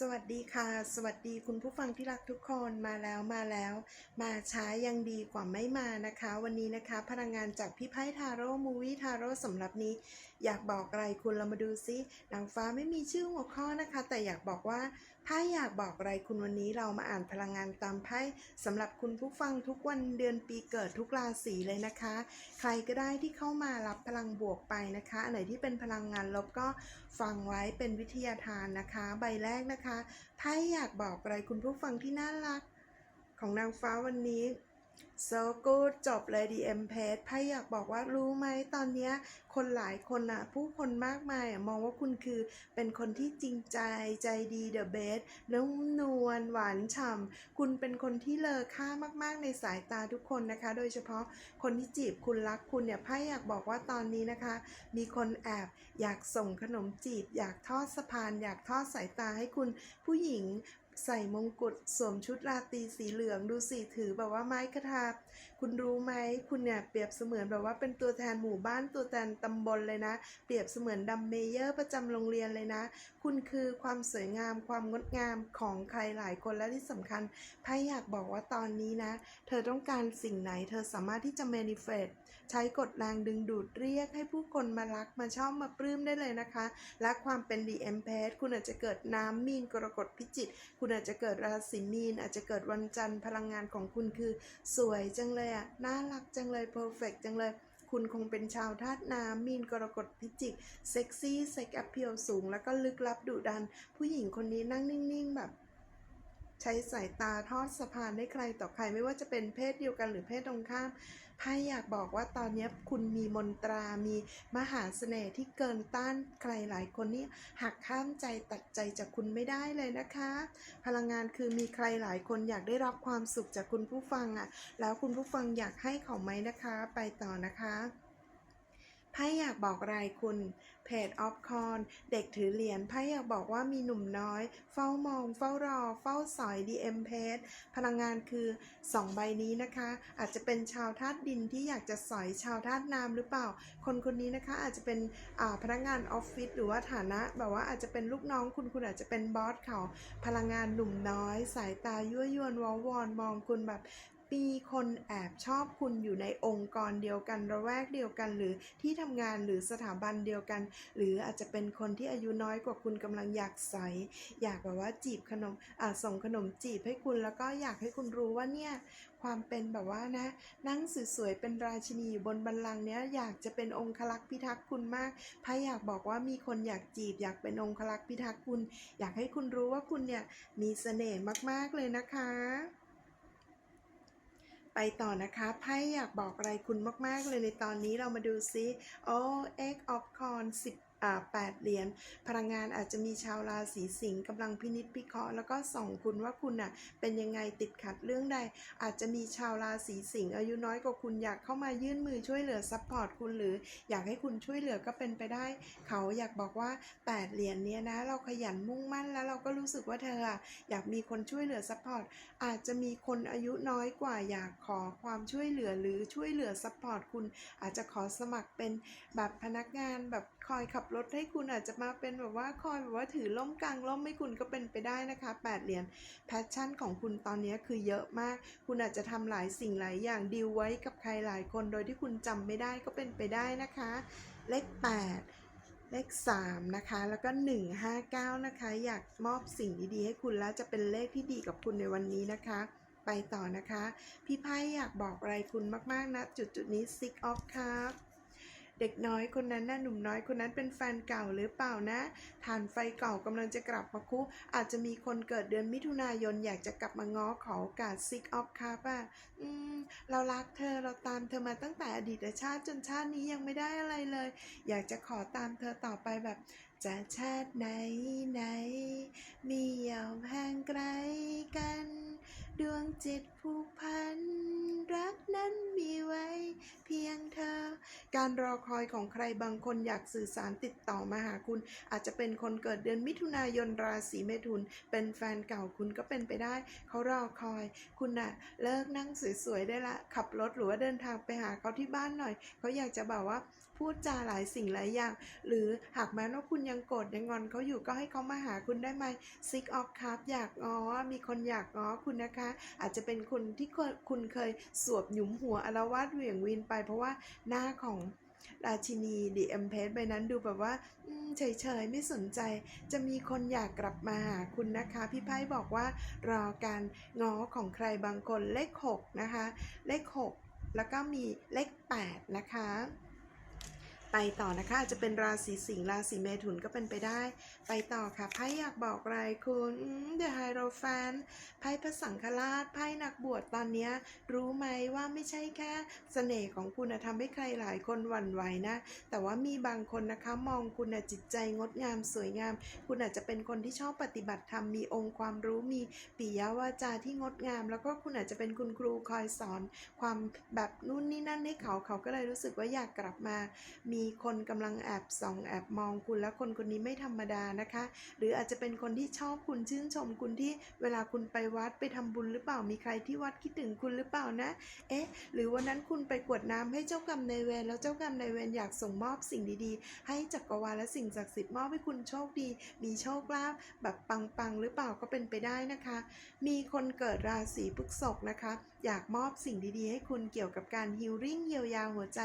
สวัสดีค่ะ สวัสดีคุณผู้ฟังที่รักทุกคนมาแล้วมาแล้ว มาช้ายังดีกว่าไม่มานะคะ วันนี้นะคะ พลังงานจากพี่ไพ่ทาโร่มูวี่ทาโร่สำหรับนี้ อยากบอกอะไรคุณเรามาดูซินางฟ้าไม่มีชื่อหัวข้อนะคะ แต่อยากบอกว่า ไพ่อยากบอกอะไรคุณวันนี้เรามาอ่านพลังงานตามไพ่สำหรับคุณผู้ฟังทุกวันเดือนปีเกิดทุกราศีเลยนะคะ ใครก็ได้ที่เข้ามารับพลังบวกไปนะคะอันไหนที่เป็นพลังงานลบก็ฟังไว้เป็นวิทยาทานนะคะ ใบแรกนะคะไพ่อยากบอกอะไรคุณผู้ฟังที่น่ารัก ของนางฟ้าวันนี้ so good จบเลย DM p a g e ไพ่อยากบอกว่ารู้ไหมตอนนี้คนหลายคนอะผู้คนมากมายอะมองว่าคุณคือเป็นคนที่จริงใจใจดี the best นุ่มนวลหวานฉ่ำคุณเป็นคนที่เลอค่ามาก ๆ ในสายตาทุกคนนะคะ โดยเฉพาะคนที่จีบคุณรักคุณเนี่ยไพ่อยากบอกว่าตอนนี้นะคะ มีคนแอบอยากส่งขนมจีบ อยากทอดสะพาน อยากทอดสายตาให้คุณผู้หญิง ใส่มงกุฎสวมชุดราตรีสีเหลืองดูสิถือแบบว่าไม้กระทาคุณรู้ไหมคุณเนี่ยเปรียบเสมือนแบบว่าเป็นตัวแทนหมู่บ้านตัวแทนตำบลเลยนะ เปรียบเสมือนดัมเมเยอร์ประจำโรงเรียนเลยนะ คุณคือความสวยงามความงดงามของใครหลายคนและที่สำคัญไพ่อยากบอกว่าตอนนี้นะ เธอต้องการสิ่งไหน เธอสามารถที่จะ manifest ใช้กฎแรงดึงดูดเรียกให้ผู้คนมารักมาชอบมาปลื้มได้เลยนะคะ และความเป็น d m p a t คุณอาจจะเกิดน้ำมีนกรกฎพิจิต คุณอาจจะเกิดราศีมีน อาจจะเกิดวันจันทร์พลังงานของคุณคือ สวยจังเลยอะน่ารักจังเลย perfect จังเลย คุณคงเป็นชาวธาตุน้ำมีนกรกฎพิจิก เซ็กซี่ เซ็กแอพเพียวสูง แล้วก็ลึกลับดุดัน ผู้หญิงคนนี้นั่งนิ่ง ๆ แบบ ใช้สายตาทอดสะพานให้ใครต่อใครไม่ว่าจะเป็นเพศเดียวกันหรือเพศตรงข้ามไพ่อยากบอกว่าตอนนี้คุณมีมนตรามีมหาเสน่ห์ที่เกินต้านใครหลายคนนี่หักข้ามใจตัดใจจากคุณไม่ได้เลยนะคะ พลังงานคือมีใครหลายคนอยากได้รับความสุขจากคุณผู้ฟังอะ่ะ แล้วคุณผู้ฟังอยากให้เขาไหมนะคะ ไปต่อนะคะ ไพ่อยากบอกอะไรคุณ เพจออฟคอนเด็กถือเหรียญไพ่อยากบอกว่ามีหนุ่มน้อย เฝ้ามอง เฝ้ารอ เฝ้าสอย DM เอ็มเพจพลังงานคือ 2 ใบนี้นะคะ อาจจะเป็นชาวธาตุดินที่อยากจะสอยชาวธาตุน้ำหรือเปล่า คนคนนี้นะคะอาจจะเป็นอ่าพนักงานออฟฟิศหรือว่าฐานะแบบว่าอาจจะเป็นลูกน้องคุณคุณอาจจะเป็นบอสเขาพลังงานหนุ่มน้อย สายตายั่วยวนวอวอนมองคุณแบบ มีคนแอบชอบคุณอยู่ในองค์กรเดียวกันระแวกเดียวกันหรือที่ทำงานหรือสถาบันเดียวกัน หรืออาจจะเป็นคนที่อายุน้อยกว่าคุณกำลังอยากใส อยากแบบว่าจีบขนมอ่าส่งขนมจีบให้คุณแล้วก็อยากให้คุณรู้ว่าเนี่ยความเป็นแบบว่านะนั่งสวยๆเป็นราชินีอยู่บนบัลลังก์เนี้ยอยากจะเป็นองคลักษ์พิทักษ์คุณมากไพ่อยากบอกว่ามีคนอยากจีบ อยากเป็นองคลักษ์พิทักษ์คุณ อยากให้คุณรู้ว่าคุณเนี่ยมีเสน่ห์มากๆเลยนะคะ ไปต่อนะคะไพ่อยากบอกอะไรคุณมาก ๆ เลยในตอนนี้เรามาดูซิโอ้เอ็กออฟคอนสิบา8เหรียญพลังงานอาจจะมีชาวราศีสิงห์กำลังพินิจพิเคราะห์แล้วก็ส่องคุณว่าคุณน่ะเป็นยังไงติดขัดเรื่องใด อาจจะมีชาวราศีสิงห์อายุน้อยกว่าคุณอยากเข้ามายื่นมือช่วยเหลือซัพพอร์ตคุณหรืออยากให้คุณช่วยเหลือก็เป็นไปได้ เขาอยากบอกว่า 8 เหรียญเนี้ยนะ เราขยันมุ่งมั่นแล้วเราก็รู้สึกว่าเธออยากมีคนช่วยเหลือซัพพอร์ตอาจจะมีคนอายุน้อยกว่าอยากขอความช่วยเหลือหรือช่วยเหลือซัพพอร์ตคุณอาจจะขอสมัครเป็นแบบพนักงานแบบ คอยขับรถให้คุณอาจจะมาเป็นแบบว่าคอยแบบว่าถือล่มกลางล่มให้คุณก็เป็นไปได้นะคะ 8 เหรียญแพชชั่นของคุณตอนนี้คือเยอะมาก คุณอาจจะทำหลายสิ่งหลายอย่างดีลไว้กับใครหลายคนโดยที่คุณจำไม่ได้ก็เป็นไปได้นะคะ เลข 8เลข 3 นะคะ แล้วก็ 159 นะคะ อยากมอบสิ่งดี ๆ ให้คุณแล้วจะเป็นเลขที่ดีกับคุณในวันนี้นะคะ ไปต่อนะคะ พี่ไพ่อยากบอกอะไรคุณมาก ๆ นะ จุดจุดๆนี้ sick of ครับ เด็กน้อยคนนั้นน่ะหนุ่มน้อยคนนั้นเป็นแฟนเก่าหรือเปล่านะฐานไฟเก่ากำลังจะกลับมาคุอาจจะมีคนเกิดเดือนมิถุนายนอยากจะกลับมาง้อขอโอกาส sick of ครับอะอืม เรารักเธอเราตามเธอมาตั้งแต่อดีตชาติจนชาตินี้ยังไม่ได้อะไรเลย อยากจะขอตามเธอต่อไปแบบจะชาติไหนไหนมียาวห่างไกลกัน ดวงจิตผูกพัน รักนั้นมีไว้ เพียงเธอ การรอคอยของใครบางคนอยากสื่อสารติดต่อมาหาคุณ อาจจะเป็นคนเกิดเดือนมิถุนายนราศีเมถุน เป็นแฟนเก่าคุณก็เป็นไปได้ เขารอคอย คุณน่ะ เลิกนั่งสวยๆได้ละ ขับรถหรือว่าเดินทางไปหาเขาที่บ้านหน่อย เขาอยากจะบอกว่าพูดจาหลายสิ่งหลายอย่าง หรือหากแม้ว่าคุณยังโกรธยังงอนเขาอยู่ก็ให้เขามาหาคุณได้ไหม Six of Cups อยากง้อมีคนอยากง้อคุณนะคะ อาจจะเป็นคุณที่คุณเคยสวบหยุมหัวอารวาสเหวี่ยงวินไป เพราะว่าหน้าของราชินีดีเอ็มเพสใบนั้นดูแบบว่าอืมเฉยๆ ไม่สนใจ จะมีคนอยากกลับมาหาคุณนะคะ พี่ไพ่บอกว่ารอการง้อของใครบางคนเลข 6 นะคะ เลข 6 แล้วก็มีเลข 8 นะคะ ไปต่อนะคะอาจจะเป็นราศีสิงห์ราศีเมถุนก็เป็นไปได้ ไปต่อค่ะไพ่อยากบอกอะไรคุณเดอะไฮโรแฟนไพ่พระสังฆราชไพ่นักบวชตอนนี้รู้ไหมว่าไม่ใช่แค่เสน่ห์ของคุณนะทำให้ใครหลายคนหวั่นไหวนะ แต่ว่ามีบางคนนะคะมองคุณจิตใจงดงามสวยงาม คุณอาจจะเป็นคนที่ชอบปฏิบัติธรรมมีองค์ความรู้มีปิยวาจาที่งดงาม แล้วก็คุณอาจจะเป็นคุณครูคอยสอน ความแบบนู่นนี่นั่นให้เขาเขาก็เลยรู้สึกว่าอยากกลับมามีีคนกำลังแอบส่องแอบมองคุณแล้วคนคนนี้ไม่ธรรมดานะคะ หรืออาจจะเป็นคนที่ชอบคุณชื่นชมคุณที่เวลาคุณไปวัดไปทำบุญหรือเปล่ามีใครที่วัดคิดถึงคุณหรือเปล่านะ เอ๊ะ หรือวันนั้นคุณไปกวดน้ำให้เจ้ากรรมนายเวรแล้วเจ้ากรรมนายเวรอยากส่งมอบสิ่งดีๆ ให้จักรวาลและสิ่งศักดิ์สิทธิ์มอบให้คุณโชคดี มีโชคลาภแบบปังๆหรือเปล่าก็เป็นไปได้นะคะ มีคนเกิดราศีพฤษภนะคะ อยากมอบสิ่งดีๆ ให้คุณเกี่ยวกับการฮิลลิ่งเยียวยาหัวใจ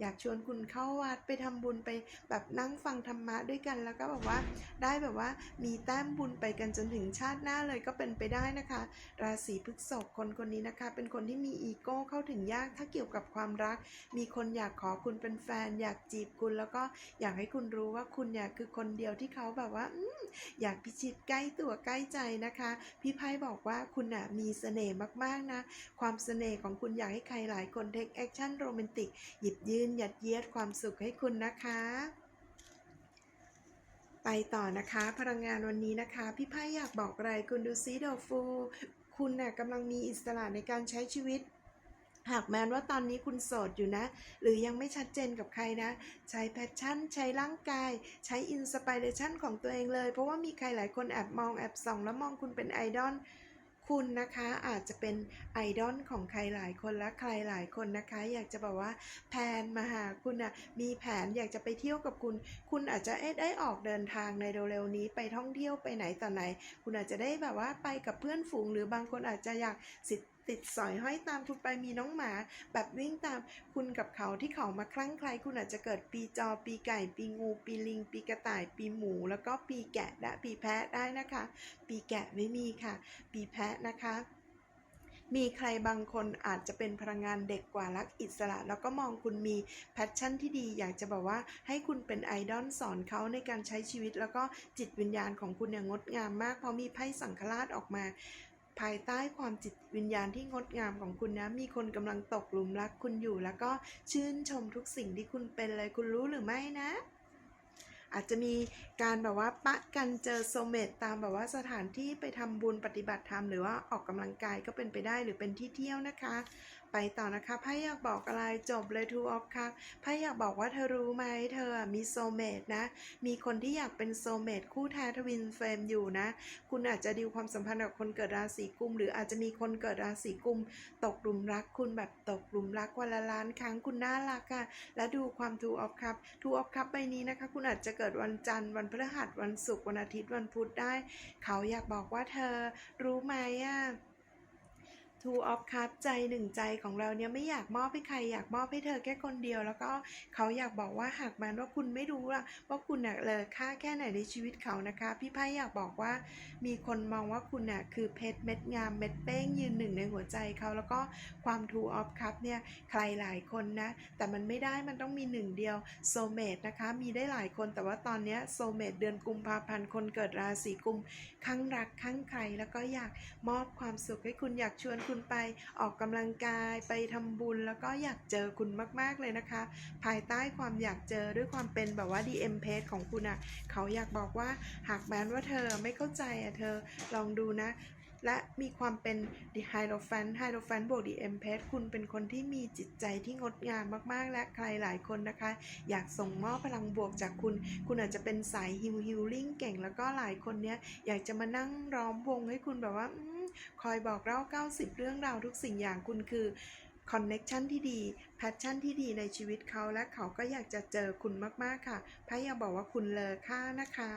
อยากชวนคุณเข้าวัดไปทำบุญไปแบบนั่งฟังธรรมะด้วยกันแล้วก็แบบว่าได้แบบว่ามีแต้มบุญไปกันจนถึงชาติหน้าเลยก็เป็นไปได้นะคะ ราศีพฤษภคนคนนี้นะคะ เป็นคนที่มีอีโก้เข้าถึงยากถ้าเกี่ยวกับความรัก มีคนอยากขอคุณเป็นแฟน อยากจีบคุณแล้วก็อยากให้คุณรู้ว่าคุณเนี่ยคือคนเดียวที่เขาแบบว่าออยากพิชิตใกล้ตัวใกล้ใจนะคะ พี่ไพ่บอกว่าคุณน่ะมีเสน่ห์มากๆนะ ความเสน่ห์ของคุณอยากให้ใครหลายคนเทคแอคชั่นโรแมนติกหยิบยื่นยัดเยียดความสุขให้คุณนะคะ ไปต่อนะคะ พลังงานวันนี้นะคะ พี่ไพ่อยากบอกอะไรคุณดูซิโดฟู คุณน่ะกำลังมีอิสระในการใช้ชีวิตหากแม้ว่าตอนนี้คุณโสดอยู่นะ หรือยังไม่ชัดเจนกับใครนะ ใช้แพชชั่น ใช้ร่างกาย ใช้อินสปิเรชันของตัวเองเลย เพราะว่ามีใครหลายคนแอบมองแอบส่อง แล้วมองคุณเป็นไอดอล คุณนะคะอาจจะเป็นไอดอลของใครหลายคนและใครหลายคนนะคะ อยากจะบอกว่าแพนมาหาคุณนะมีแผนอยากจะไปเที่ยวกับคุณ คุณอาจจะเอ๊ะได้ออกเดินทางในเร็วๆนี้ไปท่องเที่ยวไปไหนต่อไหน คุณอาจจะได้แบบว่าไปกับเพื่อนฝูง หรือบางคนอาจจะอยากสิ ติดสอยห้อยตามคุณไปมีน้องหมา แบบวิ่งตามคุณกับเขาที่เขามาคลั่งไคล้คุณอาจจะเกิดปีจอปีไก่ ปีงู ปีลิง ปีกระต่าย ปีหมู แล้วก็ปีแกะและปีแพะได้นะคะ ปีแกะไม่มีค่ะ ปีแพะนะคะมีใครบางคนอาจจะเป็นพลังงานเด็กกว่ารักอิสระ แล้วก็มองคุณมีแพชชั่นที่ดี อยากจะบอกว่าให้คุณเป็นไอดอลสอนเขาในการใช้ชีวิต แล้วก็จิตวิญญาณของคุณเนี่ยงดงามมากเพราะมีไพ่สังฆราชออกมา ภายใต้ความจิตวิญญาณที่งดงามของคุณนะ มีคนกำลังตกหลุมรักคุณอยู่ แล้วก็ชื่นชมทุกสิ่งที่คุณเป็นเลยคุณรู้หรือไม่นะ อาจจะมีการแบบว่าปะกันเจอโซเมตตามแบบว่าสถานที่ไปทำบุญปฏิบัติธรรมหรือว่าออกกำลังกายก็เป็นไปได้หรือเป็นที่เที่ยวนะคะ ไปต่อนะคะไพ่อยากบอกอะไรจบเลยทูออฟค่ะไพ่อยากบอกว่าเธอรู้ไหมเธอมีโซเมตนะ มีคนที่อยากเป็นโซเมตคู่แท้ทวินเฟรมอยู่นะ คุณอาจจะดิวความสัมพันธ์กับคนเกิดราศีกุม หรืออาจจะมีคนเกิดราศีกุม ตกหลุมรักคุณแบบตกหลุมรักวันละล้านครั้งคุณน่ารักอะและดูความทูออฟคัพทูออฟคัพใบนี้นะคะ คุณอาจจะเกิดวันจันทร์วันพฤหัสวันศุกร์วันอาทิตย์วันพุธได้ เขาอยากบอกว่าเธอรู้ไหมอะ ทูออฟคัพใจหนึ่งใจของเราเนี่ยไม่อยากมอบให้ใครอยากมอบให้เธอแค่คนเดียว แล้วก็เขาอยากบอกว่าหากมันว่าคุณไม่รู้ล่ะว่าคุณน่ะเลอค่าแค่ไหนในชีวิตเขานะคะ พี่ไพ่อยากบอกว่า มีคนมองว่าคุณน่ะคือเพชรเม็ดงามเม็ดเป้งยืนหนึ่งในหัวใจเขาแล้วก็ความทูออฟคัพเนี่ยใครหลายคนนะ แต่มันไม่ได้มันต้องมีหนึ่งเดียวโซเมตนะคะ มีได้หลายคนแต่ว่าตอนนี้โซเมตเดือนกุมภาพันธ์คนเกิดราศีกุมข้างรักข้างใครแล้วก็อยากมอบความสุขให้คุณอยากชวนคุณไปออกกำลังกายไปทำบุญแล้วก็อยากเจอคุณมาก ๆ เลยนะคะ ภายใต้ความอยากเจอด้วยความเป็นแบบว่า DM p a g e ของคุณอะ เขาอยากบอกว่าหากแม้ว่าเธอไม่เข้าใจอะเธอลองดูนะและมีความเป็น The Hierophant Hierophant บวก The Empress คุณเป็นคนที่มีจิตใจที่งดงามมากๆ และใครหลายคนนะคะ อยากส่งมอบพลังบวกจากคุณ คุณอาจจะเป็นสายฮิลฮิลลิ่งเก่งแล้วก็หลายคนเนี้ยอยากจะมานั่งร้อมวงให้คุณแบบว่า คอยบอกเล่า 90 เรื่องราวทุกสิ่งอย่างคุณคือคอนเน็ชันที่ดีแพชชั่นที่ดีในชีวิตเขาและเขาก็อยากจะเจอคุณมาก ๆ ค่ะพะยาบอกว่าคุณเลอค่านะคะ